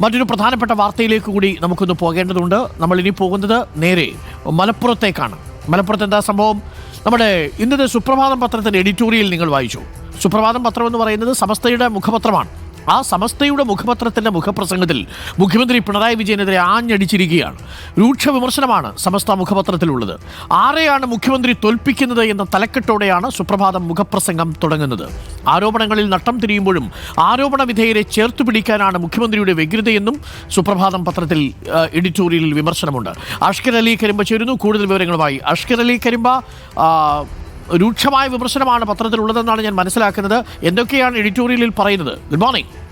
മറ്റൊരു പ്രധാനപ്പെട്ട വാർത്തയിലേക്ക് കൂടി നമുക്കൊന്ന് പോകേണ്ടതുണ്ട്. നമ്മൾ ഇനി പോകുന്നത് നേരെ മലപ്പുറത്തേക്കാണ്. മലപ്പുറത്ത് എന്താ സംഭവം? നമ്മുടെ ഇന്നത്തെ സുപ്രഭാതം പത്രത്തിന്റെ എഡിറ്റോറിയൽ നിങ്ങൾ വായിച്ചു. സുപ്രഭാതം പത്രം എന്ന് പറയുന്നത് സമസ്തയുടെ മുഖപത്രമാണ്. ആ സമസ്തയുടെ മുഖപത്രത്തിന്റെ മുഖപ്രസംഗത്തിൽ മുഖ്യമന്ത്രി പിണറായി വിജയനെതിരെ ആഞ്ഞടിച്ചിരിക്കുകയാണ്. രൂക്ഷ വിമർശനമാണ് സമസ്ത മുഖപത്രത്തിലുള്ളത്. ആരെയാണ് മുഖ്യമന്ത്രി തോൽപ്പിക്കുന്നത് എന്ന തലക്കെട്ടോടെയാണ് സുപ്രഭാതം മുഖപ്രസംഗം തുടങ്ങുന്നത്. ആരോപണങ്ങളിൽ നട്ടം തിരിയുമ്പോഴും ആരോപണ വിധേയരെ ചേർത്തു പിടിക്കാനാണ് മുഖ്യമന്ത്രിയുടെ വ്യഗ്രതയെന്നും സുപ്രഭാതം പത്രത്തിൽ എഡിറ്റോറിയലിൽ വിമർശനമുണ്ട്. അഷ്കർ അലി കരിമ്പ ചേരുന്നു. കൂടുതൽ വിവരങ്ങളുമായി അഷ്കർ അലി കരിമ്പ രൂക്ഷമായ വിമർശനമാണ് പത്രത്തിലുള്ളതെന്നാണ് ഞാൻ മനസ്സിലാക്കുന്നത്. എന്തൊക്കെയാണ് എഡിറ്റോറിയലിൽ പറയുന്നത്? Good morning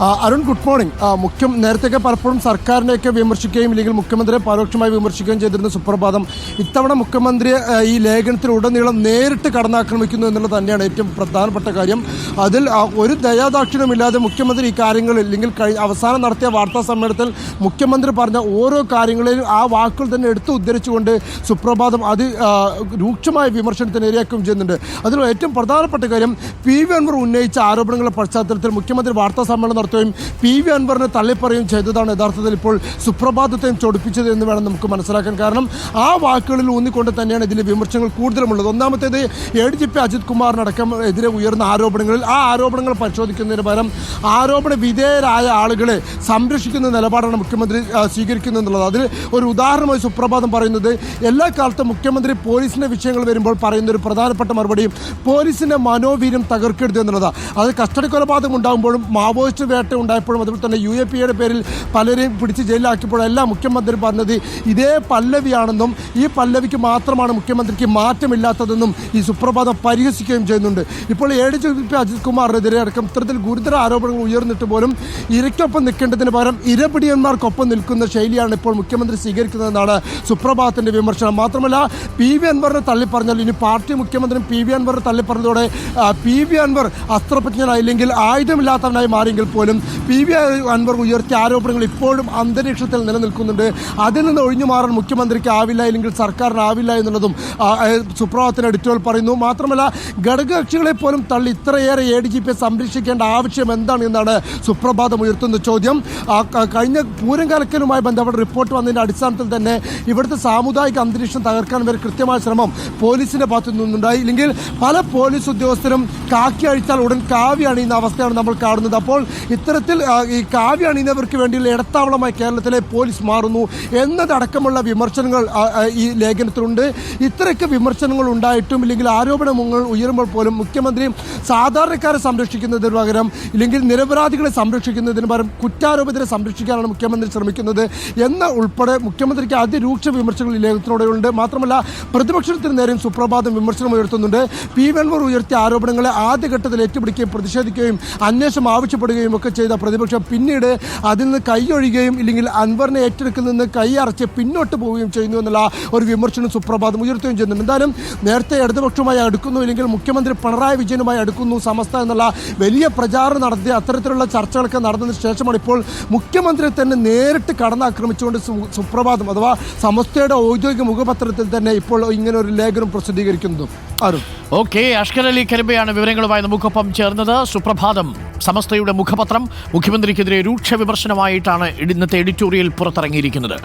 Arun good morning മുഖ്യം നേരത്തെയൊക്കെ പലപ്പോഴും സർക്കാരിനെയൊക്കെ വിമർശിക്കുകയും ഇല്ലെങ്കിൽ മുഖ്യമന്ത്രിയെ പരോക്ഷമായി വിമർശിക്കുകയും ചെയ്തിരുന്ന സുപ്രഭാതം ഇത്തവണ മുഖ്യമന്ത്രിയെ ഈ ലേഖനത്തിൽ ലേഖനത്തിലുടനീളം നേരിട്ട് കടന്നാക്രമിക്കുന്നു എന്നുള്ളത് തന്നെയാണ് ഏറ്റവും പ്രധാനപ്പെട്ട കാര്യം. അതിൽ ഒരു ദയാദാക്ഷിണ്യമില്ലാതെ മുഖ്യമന്ത്രി ഈ കാര്യങ്ങൾ അല്ലെങ്കിൽ കഴി അവസാനം നടത്തിയ വാർത്താ സമ്മേളനത്തിൽ മുഖ്യമന്ത്രി പറഞ്ഞ ഓരോ കാര്യങ്ങളെയും ആ വാക്കുകൾ തന്നെ എടുത്തു ഉദ്ധരിച്ചുകൊണ്ട് സുപ്രഭാതം അത് രൂക്ഷമായ വിമർശനത്തിന് ഇരയാക്കുകയും ചെയ്യുന്നുണ്ട്. അതിൽ ഏറ്റവും പ്രധാനപ്പെട്ട കാര്യം പി വി അൻവർ ഉന്നയിച്ച ആരോപണങ്ങളുടെ പശ്ചാത്തലത്തിൽ മുഖ്യമന്ത്രി വാർത്താ സമ്മേളനം നടത്തുകയും പി വി അൻവറിനെ തള്ളിപ്പറയും ചെയ്തതാണ് യഥാർത്ഥത്തിൽ ഇപ്പോൾ സുപ്രഭാതത്തെയും ചൊടിപ്പിച്ചത് എന്ന് വേണം നമുക്ക് മനസ്സിലാക്കാൻ. കാരണം ആ വാക്കുകളിൽ ഊന്നിക്കൊണ്ട് തന്നെയാണ് ഇതിലെ വിമർശനങ്ങൾ കൂടുതലുമുള്ളത്. ഒന്നാമത്തേത് A D G P Ajith കുമാറിനടക്കം എതിരെ ഉയർന്ന ആരോപണങ്ങളിൽ ആ ആരോപണങ്ങൾ പരിശോധിക്കുന്നതിന് പകരം ആരോപണ വിധേയരായ ആളുകളെ സംരക്ഷിക്കുന്ന നിലപാടാണ് മുഖ്യമന്ത്രി സ്വീകരിക്കുന്നത് എന്നുള്ളത് അതിൽ ഒരു ഉദാഹരണമായി സുപ്രഭാതം പറയുന്നത് എല്ലാ കാലത്തും മുഖ്യമന്ത്രി പോലീസിന്റെ വിഷയങ്ങൾ വരുമ്പോൾ പറയുന്ന ഒരു പ്രധാനപ്പെട്ട മറുപടി പോലീസിന്റെ മനോവീര്യം തകർക്കരുത് എന്നുള്ളതാണ് അത് കസ്റ്റഡി കൊലപാതകം ഉണ്ടാകുമ്പോഴും മാവോയിസ്റ്റ് വേട്ട ഉണ്ടായപ്പോഴും അതുപോലെ തന്നെ യു എ പി എയുടെ പേരിൽ പലരെയും പിടിച്ച് ജയിലിലാക്കിയപ്പോഴും എല്ലാം മുഖ്യമന്ത്രി പറഞ്ഞത് ഇതേ പല്ലവിയാണെന്നും ഈ പല്ലവിക്ക് മാത്രമാണ് മുഖ്യമന്ത്രിക്ക് മാറ്റമില്ലാത്തതെന്നും ഈ സുപ്രഭാതം പരിഹസിക്കുകയും ചെയ്യുന്നുണ്ട്. ഇപ്പോൾ A D G P Ajith കുമാറിനെതിരെ അടക്കം ഇത്തരത്തിൽ ഗുരുതര ആരോപണങ്ങൾ ഉയർന്നിട്ട് പോലും ഇരയ്ക്കൊപ്പം നിൽക്കേണ്ടതിന് പകരം ഇരപിടിയന്മാർക്കൊപ്പം നിൽക്കുന്ന ശൈലിയാണ് ഇപ്പോൾ മുഖ്യമന്ത്രി സ്വീകരിക്കുന്നതെന്നാണ് സുപ്രഭാതത്തിന്റെ വിമർശനം. മാത്രമല്ല പി വി അൻവറിനെ തള്ളിപ്പറഞ്ഞാൽ ഇനി പാർട്ടി മുഖ്യമന്ത്രി പി വി അൻവറിനെ തള്ളിപ്പറഞ്ഞതോടെ പി വി അൻവർ അസ്ത്രപ്രജ്ഞനായില്ലെങ്കിൽ ആയുധമില്ലാത്തവനായി മാറിയെങ്കിൽ പോലും പി വി അൻവർ ഉയർത്തിയ ആരോപണങ്ങൾ ഇപ്പോഴും അന്തരീക്ഷത്തിൽ നിലനിൽക്കുന്നുണ്ട്. അതിൽ നിന്ന് ഒഴിഞ്ഞു മാറാൻ മുഖ്യമന്ത്രിക്ക് ആവില്ല ഇല്ലെങ്കിൽ സർക്കാരിനാവില്ല എന്നുള്ളതും സുപ്രഭാതത്തിന് എഡിറ്റോറിയൽ പറയുന്നു. മാത്രമല്ല ഘടകകക്ഷികളെ പോലും തള്ളി ഇത്രയേറെ എ ഡി ജി പിയെ സംരക്ഷിക്കേണ്ട ആവശ്യം എന്താണ് എന്നാണ് സുപ്രഭാതം ഉയർത്തുന്ന ചോദ്യം. കഴിഞ്ഞ പൂരം കലക്കലുമായി ബന്ധപ്പെട്ട റിപ്പോർട്ട് വന്നതിന്റെ അടിസ്ഥാനത്തിൽ തന്നെ ഇവിടുത്തെ സാമുദായിക അന്തരീക്ഷം തകർക്കാൻ വരെ കൃത്യമായ ശ്രമം പോലീസിന്റെ ഭാഗത്തു നിന്നുണ്ടായി. ഇല്ലെങ്കിൽ പല പോലീസ് ഉദ്യോഗസ്ഥരും കാക്കി അഴിച്ചാൽ ഉടൻ കാവ്യ അണിയുന്ന അവസ്ഥയാണ് നമ്മൾ കാണുന്നത്. അപ്പോൾ ഇത്തരത്തിൽ ഈ കാവ്യ അണിയുന്നവർക്ക് വേണ്ടിയുള്ള ഇടത്താവളമായി കേരളത്തിലെ പോലീസ് മാറുന്നു എന്നതടക്കമുള്ള വിമർശനങ്ങൾ ഈ ലേഖനത്തിലുണ്ട്. ഇത്രയൊക്കെ വിമർശനങ്ങൾ ഉണ്ടായിട്ടും ഇല്ലെങ്കിൽ ആരോപണങ്ങൾ ഉയരുമ്പോൾ പോലും മുഖ്യമന്ത്രി സാധാരണക്കാരെ സംരക്ഷിക്കുന്നതിന് പകരം ഇല്ലെങ്കിൽ നിരപരാധികളെ സംരക്ഷിക്കുന്നതിന് പകരം കുറ്റാരോപിതരെ സംരക്ഷിക്കാനാണ് മുഖ്യമന്ത്രി ശ്രമിക്കുന്നത് എന്ന ഉൾപ്പെടെ മുഖ്യമന്ത്രിക്ക് അതിരൂക്ഷ വിമർശനങ്ങൾ ഈ ലേഖനത്തിലൂടെയുണ്ട്. മാത്രമല്ല പ്രതിപക്ഷത്തിന് നേരെയും സുപ്രഭാതം വിമർശനം ഉയർത്തുന്നുണ്ട്. പി വെൺവർ ഉയർത്തിയ ആരോപണങ്ങളെ ആദ്യഘട്ടത്തിൽ ഏറ്റുപിടിക്കുകയും പ്രതിഷേധിക്കുകയും അന്വേഷണം ആവശ്യപ്പെടുകയും ഒക്കെ ചെയ്ത പ്രതിപക്ഷം പിന്നീട് അതിൽ നിന്ന് കൈയൊഴിയുകയും ഇല്ലെങ്കിൽ അൻവറിനെ നിന്ന് കൈ അറച്ച് പിന്നോട്ട് പോവുകയും ചെയ്യുന്നു എന്നുള്ള ഒരു വിമർശനം സുപ്രഭാതം ഉയർത്തുകയും ചെയ്യുന്നുണ്ട്. എന്തായാലും നേരത്തെ ഇടതുപക്ഷവുമായി അടുക്കുന്നു ഇല്ലെങ്കിൽ മുഖ്യമന്ത്രി പിണറായി വിജയനുമായി അടുക്കുന്നു സമസ്ത എന്നുള്ള വലിയ പ്രചാരണം നടത്തി അത്തരത്തിലുള്ള ചർച്ചകളൊക്കെ നടന്നതിന് ശേഷമാണ് ഇപ്പോൾ മുഖ്യമന്ത്രി തന്നെ നേരിട്ട് കടന്നാക്രമിച്ചുകൊണ്ട് സുപ്രഭാതം അഥവാ സമസ്തയുടെ ഔദ്യോഗിക മുഖപത്രത്തിൽ തന്നെ ഇപ്പോൾ ഇങ്ങനെ ഒരു ലേഖനം പ്രസിദ്ധീകരിക്കുന്നതും. ആരും ഓക്കെ അഷ്കർ അലി വിവരങ്ങളുമായി നമുക്കൊപ്പം ചേർന്നത്. സുപ്രഭാതം സമസ്തയുടെ മുഖപത്രം മുഖ്യമന്ത്രിക്കെതിരെ രൂക്ഷ വിമർശനമായിട്ടാണ് ഇന്നത്തെ എഡിറ്റോറിയൽ പുറത്തിറങ്ങിയിരിക്കുന്നത്.